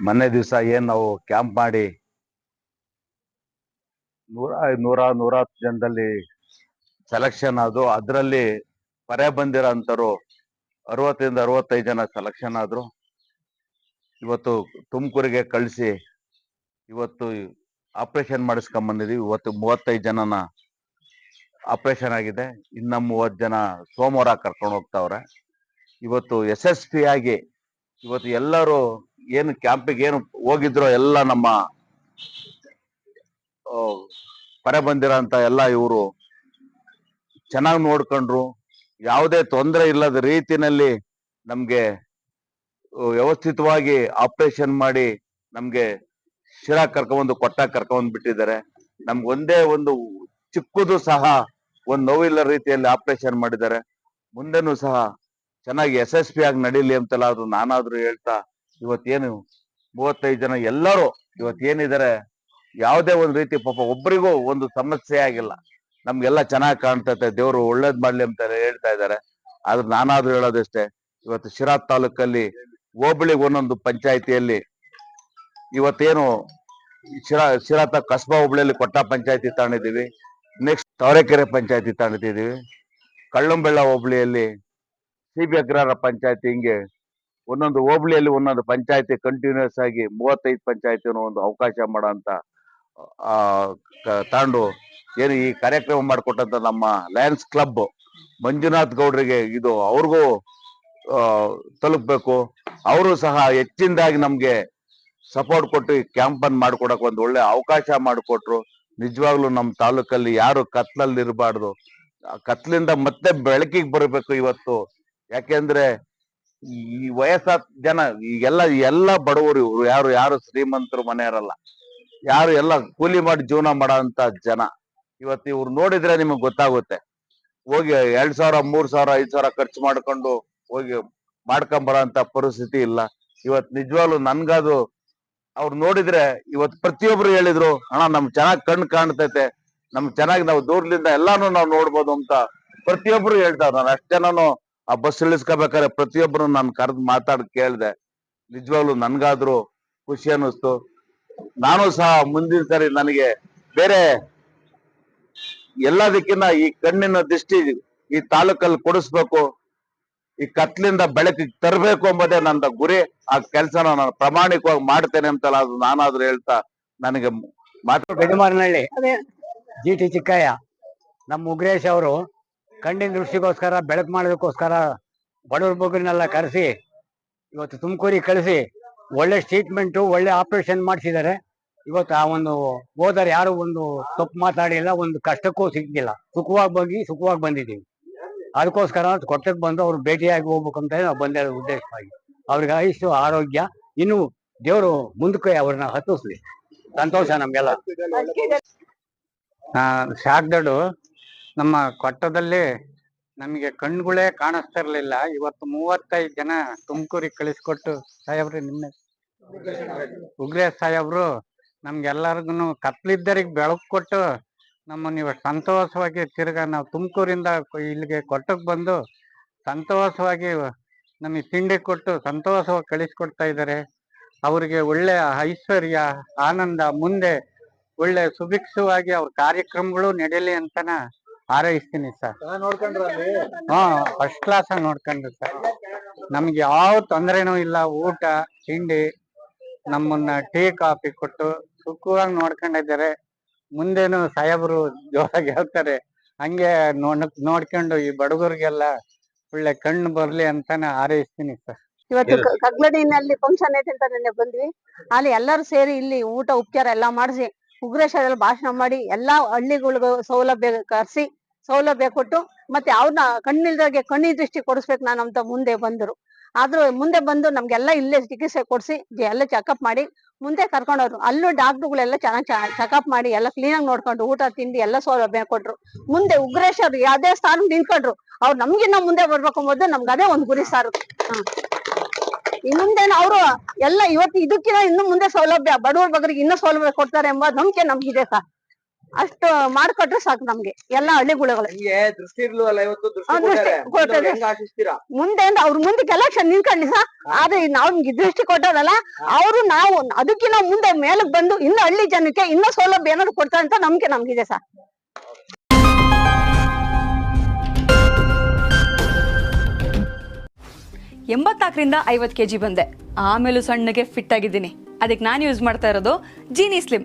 ಮೊನ್ನೆ ದಿವಸ ಏನ್ ನಾವು ಕ್ಯಾಂಪ್ ಮಾಡಿ ನೂರ ನೂರ ನೂರ ಜನದಲ್ಲಿ ಸೆಲೆಕ್ಷನ್ ಆದ್ರು ಅದರಲ್ಲಿ ಪರೆ ಬಂದಿರೋ ಅಂತರು ಅರವತ್ತರಿಂದ ಅರವತ್ತೈದು ಜನ ಸೆಲೆಕ್ಷನ್ ಆದ್ರು. ಇವತ್ತು ತುಮಕೂರಿಗೆ ಕಳಿಸಿ ಇವತ್ತು ಆಪರೇಷನ್ ಮಾಡಿಸ್ಕೊಂಡ್ ಬಂದಿದೀವಿ. ಇವತ್ತು ಮೂವತ್ತೈದು ಜನನ ಆಪರೇಷನ್ ಆಗಿದೆ. ಇನ್ನ ಮೂವತ್ತು ಜನ ಸೋಮವಾರ ಕರ್ಕೊಂಡು ಹೋಗ್ತಾವ್ರೆ. ಇವತ್ತು ಯಶಸ್ವಿಯಾಗಿ ಇವತ್ತು ಎಲ್ಲರೂ ಏನು ಕ್ಯಾಂಪಿಗೆ ಏನು ಹೋಗಿದ್ರೋ ಎಲ್ಲ ನಮ್ಮ ಪರ ಬಂದಿರೋಂಥ ಎಲ್ಲ ಇವರು ಚೆನ್ನಾಗಿ ನೋಡ್ಕೊಂಡ್ರು. ಯಾವುದೇ ತೊಂದರೆ ಇಲ್ಲದ ರೀತಿನಲ್ಲಿ ನಮ್ಗೆ ವ್ಯವಸ್ಥಿತವಾಗಿ ಆಪರೇಷನ್ ಮಾಡಿ ನಮ್ಗೆ ಶಿರಾ ಕರ್ಕೊಂಬಂದು, ಕೊಟ್ಟ ಕರ್ಕೊಂಬಂದು ಬಿಟ್ಟಿದ್ದಾರೆ. ನಮ್ಗೆ ಒಂದೇ ಒಂದು ಚಿಕ್ಕದು ಸಹ ಒಂದು ನೋವಿಲ್ಲ ರೀತಿಯಲ್ಲಿ ಆಪರೇಷನ್ ಮಾಡಿದ್ದಾರೆ. ಮುಂದೆನೂ ಸಹ ಚೆನ್ನಾಗಿ ಯಶಸ್ವಿಯಾಗಿ ನಡೀಲಿ ಅಂತೆಲ್ಲ ಆದ್ರೂ ನಾನಾದ್ರೂ ಹೇಳ್ತಾ ಇವತ್ತೇನು ಮೂವತ್ತೈದು ಜನ ಎಲ್ಲರೂ ಇವತ್ತೇನಿದ್ದಾರೆ ಯಾವುದೇ ಒಂದು ರೀತಿ ಪಾಪ ಒಬ್ಬರಿಗೂ ಒಂದು ಸಮಸ್ಯೆ ಆಗಿಲ್ಲ. ನಮ್ಗೆಲ್ಲ ಚೆನ್ನಾಗಿ ಕಾಣ್ತೈತೆ, ದೇವರು ಒಳ್ಳೇದ್ ಮಾಡ್ಲಿ ಅಂತ ಹೇಳ್ತಾ ಇದ್ದಾರೆ ಆದ್ರೆ ನಾನಾದ್ರೂ ಹೇಳೋದಷ್ಟೇ, ಇವತ್ತು ಶಿರಾ ತಾಲೂಕಲ್ಲಿ ಹೋಬಳಿಗೆ ಒಂದೊಂದು ಪಂಚಾಯತಿಯಲ್ಲಿ ಇವತ್ತೇನು ಶಿರಾ ಶಿರಾ ತ ಕಸ್ಬಾ ಹೋಬಳಿಯಲ್ಲಿ ಕೊಟ್ಟ ಪಂಚಾಯತಿ ತಗೊಂಡಿದ್ದೀವಿ, ನೆಕ್ಸ್ಟ್ ತವರೆಕೆರೆ ಪಂಚಾಯತಿ ತಗೊಂಡಿದ್ದೀವಿ, ಕಳ್ಳಂಬೆಳ್ಳ ಹೋಬಳಿಯಲ್ಲಿ ಸಿ ಬಿ ಅಗ್ರಹಾರ ಪಂಚಾಯತಿ ಹಿಂಗೆ ಒಂದೊಂದು ಹೋಬಳಿಯಲ್ಲಿ ಒಂದೊಂದು ಪಂಚಾಯತಿ ಕಂಟಿನ್ಯೂಸ್ ಆಗಿ ಮೂವತ್ತೈದು ಪಂಚಾಯತಿನೂ ಒಂದು ಅವಕಾಶ ಕ- ತಗೊಂಡು ಏನು ಈ ಕಾರ್ಯಕ್ರಮ ಮಾಡಿಕೊಟ್ಟಂತ ನಮ್ಮ ಲಯನ್ಸ್ ಕ್ಲಬ್ ಮಂಜುನಾಥ್ ಗೌಡ್ರಿಗೆ ಇದು ಅವ್ರಿಗೂ ತಲುಪಬೇಕು. ಅವರು ಸಹ ಹೆಚ್ಚಿನದಾಗಿ ನಮಗೆ ಸಪೋರ್ಟ್ ಕೊಟ್ಟು ಈ ಕ್ಯಾಂಪ್ ಅನ್ನು ಮಾಡ್ಕೊಡಕ್ ಒಂದು ಒಳ್ಳೆ ಅವಕಾಶ ಮಾಡಿಕೊಟ್ರು. ನಿಜವಾಗ್ಲೂ ನಮ್ಮ ತಾಲೂಕಲ್ಲಿ ಯಾರು ಕತ್ಲಲ್ಲಿ ಇರಬಾರ್ದು ಕತ್ಲಿಂದ ಮತ್ತೆ ಬೆಳಕಿಗೆ ಬರಬೇಕು ಇವತ್ತು. ಯಾಕೆಂದ್ರೆ ಈ ವಯಸ್ಸಾದ ಜನ, ಈಗೆಲ್ಲ ಎಲ್ಲ ಬಡವರು ಇವ್ರು. ಯಾರು ಯಾರು ಶ್ರೀಮಂತರು ಮನೆಯವರಲ್ಲ. ಯಾರು ಎಲ್ಲ ಕೂಲಿ ಮಾಡಿ ಜೀವನ ಮಾಡೋಂತ ಜನ. ಇವತ್ತು ಇವ್ರು ನೋಡಿದ್ರೆ ನಿಮಗೆ ಗೊತ್ತಾಗುತ್ತೆ. ಹೋಗಿ ಎರಡ್ ಸಾವಿರ, ಮೂರ್ ಸಾವಿರ, ಐದ್ ಸಾವಿರ ಖರ್ಚು ಮಾಡ್ಕೊಂಡು ಹೋಗಿ ಮಾಡ್ಕೊಂಡ್ ಬರೋಂತ ಪರಿಸ್ಥಿತಿ ಇಲ್ಲ. ಇವತ್ ನಿಜವಾಗ್ಲು ನನ್ಗದು ಅವ್ರು ನೋಡಿದ್ರೆ ಇವತ್ ಪ್ರತಿಯೊಬ್ರು ಹೇಳಿದ್ರು, ಅಣ್ಣ, ನಮ್ ಚೆನ್ನಾಗ್ ಕಣ್ ಕಾಣ್ತೈತೆ. ನಮ್ ಚೆನ್ನಾಗಿ ನಾವು ದೂರದಿಂದ ಎಲ್ಲಾನು ನಾವು ನೋಡ್ಬೋದು ಅಂತ ಪ್ರತಿಯೊಬ್ರು ಹೇಳ್ತಾರ ನಾನು ಅಷ್ಟ್ ಜನನು ಆ ಬಸ್ ಇಳಿಸ್ಕೋಬೇಕಾದ್ರೆ ಪ್ರತಿಯೊಬ್ಬರು ನಾನು ಕರೆದು ಮಾತಾಡ್ ಕೇಳ್ದೆ. ನಿಜವಾಗ್ಲು ನನ್ಗಾದ್ರು ಖುಷಿ ಅನ್ನಿಸ್ತು. ನಾನು ಸಹ ಮುಂದಿನ ಸರಿ ನನಗೆ ಬೇರೆ ಎಲ್ಲದಕ್ಕಿಂತ ಈ ಕಣ್ಣಿನ ದೃಷ್ಟಿ ಈ ತಾಲೂಕಲ್ಲಿ ಕೊಡಿಸ್ಬೇಕು, ಈ ಕತ್ಲಿಂದ ಬೆಳಕಿಗೆ ತರಬೇಕು ಎಂಬುದೇ ನನ್ನ ಗುರಿ. ಆ ಕೆಲಸನ ನಾನು ಪ್ರಾಮಾಣಿಕವಾಗಿ ಮಾಡ್ತೇನೆ ಅಂತಲ್ಲ ಅದು ನಾನಾದ್ರೂ ಹೇಳ್ತಾ ನನಗೆ ಮಾತು ಜಿ ಟಿ ಚಿಕ್ಕಯ್ಯ, ನಮ್ಮ ಉಗ್ರೇಶ್ ಅವರು ಕಣ್ಣಿನ ದೃಷ್ಟಿಗೋಸ್ಕರ ಬೆಳಕು ಮಾಡೋದಕ್ಕೋಸ್ಕರ ಬಡವ್ರ ಬಗ್ಗರನ್ನೆಲ್ಲ ಕರೆಸಿ ಇವತ್ತು ತುಮಕೂರಿಗೆ ಕಳಿಸಿ ಒಳ್ಳೆ ಟ್ರೀಟ್ಮೆಂಟು ಒಳ್ಳೆ ಆಪರೇಷನ್ ಮಾಡಿಸಿದ್ದಾರೆ. ಇವತ್ತು ಆ ಒಂದು ಹೋದರೆ ಯಾರು ಒಂದು ತಪ್ಪು ಮಾತಾಡಿಲ್ಲ ಒಂದು ಕಷ್ಟಕ್ಕೂ ಸಿಗ್ಲಿಲ್ಲ ಸುಖವಾಗಿ ಹೋಗಿ ಸುಖವಾಗಿ ಬಂದಿದ್ದೀವಿ. ಅದಕ್ಕೋಸ್ಕರ ಕೊಟ್ಟಕ್ಕೆ ಬಂದು ಅವ್ರು ಭೇಟಿಯಾಗಿ ಹೋಗ್ಬೇಕಂತ ಅಂತ ನಾವು ಬಂದಿರೋ ಉದ್ದೇಶವಾಗಿ ಅವ್ರಿಗೆ ಆಯುಷ್ಯು ಆರೋಗ್ಯ ಇನ್ನು ದೇವರು ಮುಂದಕ್ಕೆ ಅವ್ರನ್ನ ಹತ್ತಿಸ್ಲಿ. ಸಂತೋಷ ನಮ್ಗೆಲ್ಲ. ಶಾಕ್ದಡು ನಮ್ಮ ಕೊಟ್ಟದಲ್ಲಿ ನಮಗೆ ಕಣ್ಗಳೇ ಕಾಣಿಸ್ತಾ ಇರ್ಲಿಲ್ಲ ಇವತ್ತು ಮೂವತ್ತೈದು ಜನ ತುಮಕೂರಿಗೆ ಕಳಿಸ್ಕೊಟ್ಟು ಸಾಹೇಬ್ರಿ ನಿಮ್ಮ ಉಗ್ರೇಶ್ ಸಾಹೇಬ್ರು ನಮ್ಗೆಲ್ಲರಿಗೂ ಕತ್ಲಿದ್ದರಿಗೆ ಬೆಳಕು ಕೊಟ್ಟು ನಮ್ಮನ್ನು ಇವತ್ತು ಸಂತೋಷವಾಗಿ ತಿರ್ಗಾ ನಾವು ತುಮಕೂರಿಂದ ಇಲ್ಲಿಗೆ ಕೊಟ್ಟಕ್ಕೆ ಬಂದು ಸಂತೋಷವಾಗಿ ನಮಗೆ ತಿಂಡಿ ಕೊಟ್ಟು ಸಂತೋಷವಾಗಿ ಕಳಿಸ್ಕೊಡ್ತಾ ಇದ್ದಾರೆ. ಅವರಿಗೆ ಒಳ್ಳೆ ಐಶ್ವರ್ಯ, ಆನಂದ, ಮುಂದೆ ಒಳ್ಳೆ ಸುಭಿಕ್ಷವಾಗಿ ಅವ್ರ ಕಾರ್ಯಕ್ರಮಗಳು ನಡೆಯಲಿ ಅಂತನ ಹಾರೈಸ್ತೀನಿ ಸರ್. ಹಾ ಫಸ್ಟ್ ಕ್ಲಾಸ್ ಆಗಿ ನೋಡ್ಕೊಂಡ್ರಿ ಸರ್. ನಮ್ಗೆ ಯಾವ ತೊಂದರೆನೂ ಇಲ್ಲ. ಊಟ ತಿಂಡಿ ನಮ್ಮನ್ನ ಟೀ ಕಾಫಿ ಕೊಟ್ಟು ಸುಖವಾಗಿ ನೋಡ್ಕೊಂಡಿದ್ದಾರೆ. ಮುಂದೇನು ಸಾಹೇಬರು ಜೋರಾಗಿ ಹೇಳ್ತಾರೆ ಹಂಗೆ ನೋಡ್ ನೋಡ್ಕೊಂಡು ಈ ಬಡಗರಿಗೆಲ್ಲ ಒಳ್ಳೆ ಕಣ್ಣು ಬರ್ಲಿ ಅಂತಾನೆ ಹಾರೈಸ್ತೀನಿ ಸರ್. ಇವತ್ತು ಕಗ್ಲಡಿನಲ್ಲಿ ಫಂಕ್ಷನ್ ಐತೆ ಅಂತ ನೆನ್ನೆ ಬಂದ್ವಿ. ಅಲ್ಲಿ ಎಲ್ಲರೂ ಸೇರಿ ಇಲ್ಲಿ ಊಟ ಉಪಚಾರ ಎಲ್ಲಾ ಮಾಡಿಸಿ ಉಗ್ರೇಶ್ವರಲ್ಲಿ ಭಾಷಣ ಮಾಡಿ ಎಲ್ಲಾ ಹಳ್ಳಿಗಳಿಗೂ ಸೌಲಭ್ಯ ಕರ್ಸಿ ಸೌಲಭ್ಯ ಕೊಟ್ಟು ಮತ್ತೆ ಅವ್ರನ್ನ ಕಣ್ಣಿಲ್ದಾಗೆ ಕಣ್ಣಿ ದೃಷ್ಟಿ ಕೊಡಿಸ್ಬೇಕು ನಾನು ಅಂತ ಮುಂದೆ ಬಂದ್ರು. ಆದ್ರೂ ಮುಂದೆ ಬಂದು ನಮ್ಗೆಲ್ಲ ಇಲ್ಲೇ ಚಿಕಿತ್ಸೆ ಕೊಡ್ಸಿ ಎಲ್ಲ ಚೆಕಪ್ ಮಾಡಿ, ಮುಂದೆ ಕರ್ಕೊಂಡವ್ರು. ಅಲ್ಲೂ ಡಾಕ್ಟರ್ಗಳೆಲ್ಲ ಚೆನ್ನಾಗಿ ಚೆಕಪ್ ಮಾಡಿ, ಎಲ್ಲ ಕ್ಲೀನ್ ಆಗಿ ನೋಡ್ಕೊಂಡು ಊಟ ತಿಂಡಿ ಎಲ್ಲ ಸೌಲಭ್ಯ ಕೊಟ್ರು. ಮುಂದೆ ಉಗ್ರೇಶ್ ಅವ್ರು ಯಾವ್ದೇ ಸ್ಥಾನ ನಿಂತ್ಕೊಂಡ್ರು, ಅವ್ರು ನಮ್ಗಿನ್ನ ಮುಂದೆ ಬರ್ಬೇಕು ಅಂಬೋದು ನಮ್ಗೆ ಅದೇ ಒಂದು ಗುರಿ ಸಾರು. ಮುಂದೆ ಅವರು ಎಲ್ಲ ಇವತ್ತು ಇದಕ್ಕಿಂತ ಇನ್ನು ಮುಂದೆ ಸೌಲಭ್ಯ, ಬಡವರ ಬಗ್ಗರಿಗೆ ಇನ್ನೂ ಸೌಲಭ್ಯ ಕೊಡ್ತಾರೆ ಎಂಬ ನಂಬಿಕೆ ನಮ್ಗಿದೆ ಸರ್. ಅಷ್ಟು ಮಾಡ್ಕೊಟ್ರೆ ಸಾಕು ನಮ್ಗೆ ಎಲ್ಲಾ ಹಳ್ಳಿಗಳು ದೃಷ್ಟಿ ಇರ್ಲಿಲ್ಲ ಇವತ್ತು. ಮುಂದೆ ಅವ್ರ ಮುಂದೆ ಅಂದ್ರೆ ಅವ್ರ ಮುಂದಕ್ಕೆ ಎಲೆಕ್ಷನ್ ನಿಂತ್ಕೊಳ್ಳಿ ಸಾ. ಆದ್ರೆ ನಾವು ದೃಷ್ಟಿ ಕೊಟ್ಟಾರಲ್ಲ ಅವರು ನಾವು ಅದಕ್ಕಿಂತ ಮುಂದೆ ಮೇಲಕ್ ಬಂದು ಇನ್ನ ಹಳ್ಳಿ ಜನಕ್ಕೆ ಇನ್ನೂ ಸೌಲಭ್ಯ ಏನಾದ್ರು ಕೊಡ್ತಾರೆ ಅಂತ ನಮ್ಗೆ ನಮ್ಗಿದೆ ಸಾ. ಎಂಬತ್ನಾಲ್ಕರಿಂದ ಐವತ್ತು ಕೆ ಜಿ ಬಂದೆ. ಆಮೇಲೂ ಸಣ್ಣಗೆ ಫಿಟ್ ಆಗಿದ್ದೀನಿ. ಅದಕ್ಕೆ ನಾನು ಯೂಸ್ ಮಾಡ್ತಾ ಇರೋದು ಜೀನಿ ಸ್ಲಿಮ್